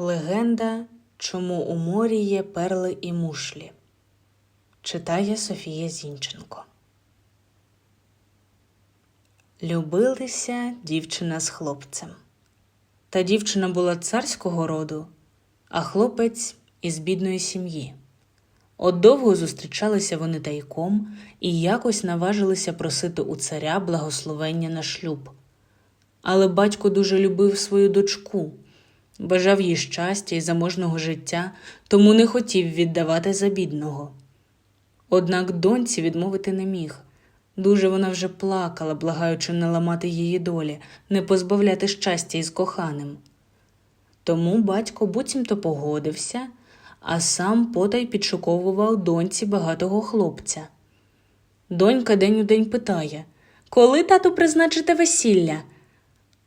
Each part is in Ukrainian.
Легенда, чому у морі є перли і мушлі. Читає Софія Зінченко. Любилися дівчина з хлопцем. Та дівчина була царського роду, а хлопець із бідної сім'ї. От довго зустрічалися вони тайком і якось наважилися просити у царя благословення на шлюб. Але батько дуже любив свою дочку, бажав їй щастя і заможного життя, тому не хотів віддавати за бідного. Однак доньці відмовити не міг. Дуже вона вже плакала, благаючи не ламати її долі, не позбавляти щастя із коханим. Тому батько буцімто погодився, а сам потай підшуковував доньці багатого хлопця. Донька день у день питає Коли тату призначите весілля?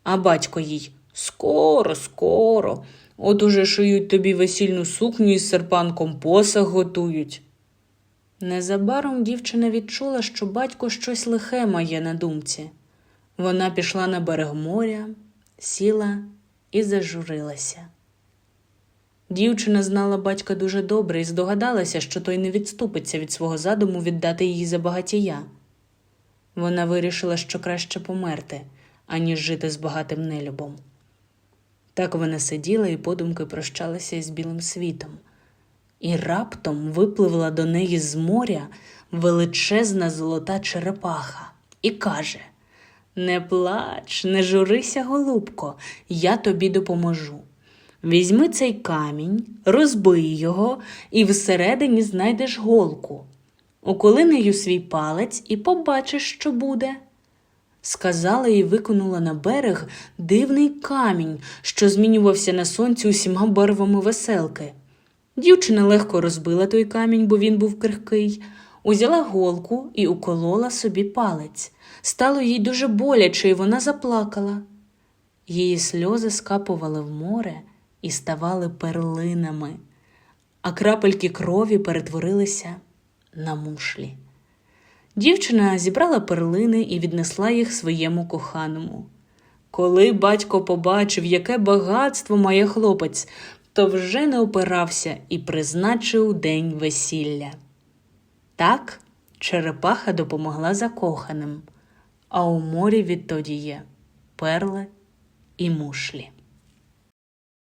А батько їй Скоро, скоро. От уже шиють тобі весільну сукню із серпанком посаг готують. Незабаром дівчина відчула, що батько щось лихе має на думці. Вона пішла на берег моря, сіла і зажурилася. Дівчина знала батька дуже добре і здогадалася, що той не відступиться від свого задуму віддати її за багатія. Вона вирішила, що краще померти, аніж жити з багатим нелюбом. Так вона сиділа і подумки прощалася із білим світом, і раптом випливла до неї з моря величезна золота черепаха і каже Не плач, не журися, голубко, я тобі допоможу. Візьми цей камінь, розбий його і всередині знайдеш голку. Уколи нею свій палець і побачиш, що буде. Сказала і викинула на берег дивний камінь, що змінювався на сонці усіма барвами веселки. Дівчина легко розбила той камінь, бо він був крихкий, узяла голку і уколола собі палець. Стало їй дуже боляче, і вона заплакала. Її сльози скапували в море і ставали перлинами, а крапельки крові перетворилися на мушлі. Дівчина зібрала перлини і віднесла їх своєму коханому. Коли батько побачив, яке багатство має хлопець, то вже не опирався і призначив день весілля. Так черепаха допомогла закоханим, а у морі відтоді є перли і мушлі.